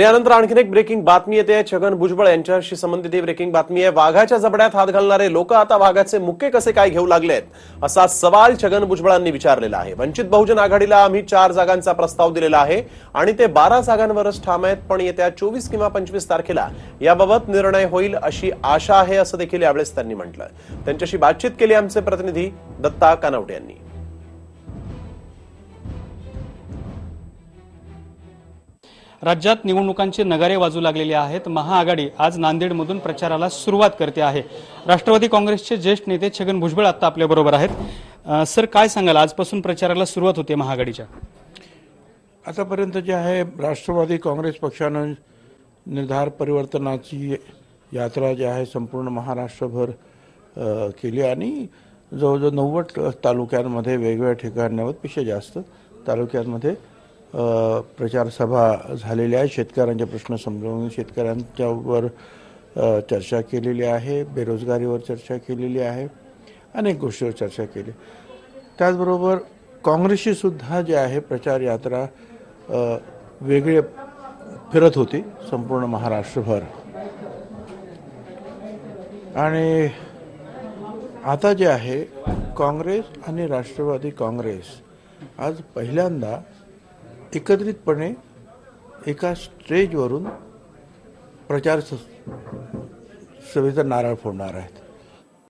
यानंतर आणखीन एक ब्रेकिंग बातमी येते. छगन भुजबळ यांच्याशी संबंधित ही ब्रेकिंग बातमी आहे. वाघाच्या जबड्यात हात घालणारे लोक आता वाघाचे मुक्के कसे काय घेऊ लागलेत? असा सवाल छगन भुजबळांनी विचारलेला आहे. वंचित बहुजन आघाडीला आम्ही चार जागांचा प्रस्ताव दिलेला आहे आणि ते बारा जागांवरच ठाम आहेत पण येत्या चोवीस किंवा पंचवीस तारखेला याबाबत निर्णय होईल अशी आशा आहे असं देखील यावेळेस त्यांनी म्हटलं. त्यांच्याशी बातचीत केली आमचे प्रतिनिधी दत्ता कानवटे यांनी. राज्यात निवडणुकांचे नगारे वाजू लागलेले आहेत. महाआघाडी आज नांदेडमधून प्रचाराला सुरुवात करते आहे. राष्ट्रवादी काँग्रेसचे ज्येष्ठ नेते छगन भुजबळ आता आपल्याबरोबर आहेत. सर काय सांगाल? आजपासून प्रचाराला सुरुवात होते महाआघाडीच्या. आतापर्यंत जे आहे राष्ट्रवादी काँग्रेस पक्षानं निर्धार परिवर्तनाची यात्रा जी आहे संपूर्ण महाराष्ट्रभर केली आणि जवळजवळ नव्वद तालुक्यांमध्ये वेगवेगळ्या ठिकाणावर पेक्षा जास्त तालुक्यांमध्ये प्रचारसभा झालेल्या आहेत शेतकऱ्यांचे प्रश्न समजावून शेतकऱ्यांच्यावर चर्चा केलेली आहे. बेरोजगारीवर चर्चा केलेली आहे. अनेक गोष्टीवर चर्चा केली. त्याचबरोबर काँग्रेसशीसुद्धा जे आहे प्रचार यात्रा वेगळे फिरत होती संपूर्ण महाराष्ट्रभर. आणि आता जे आहे काँग्रेस आणि राष्ट्रवादी काँग्रेस आज पहिल्यांदा एकत्रितपणे एका स्टेजवरून प्रचार स- सभेचा नारळ फोडणार आहेत.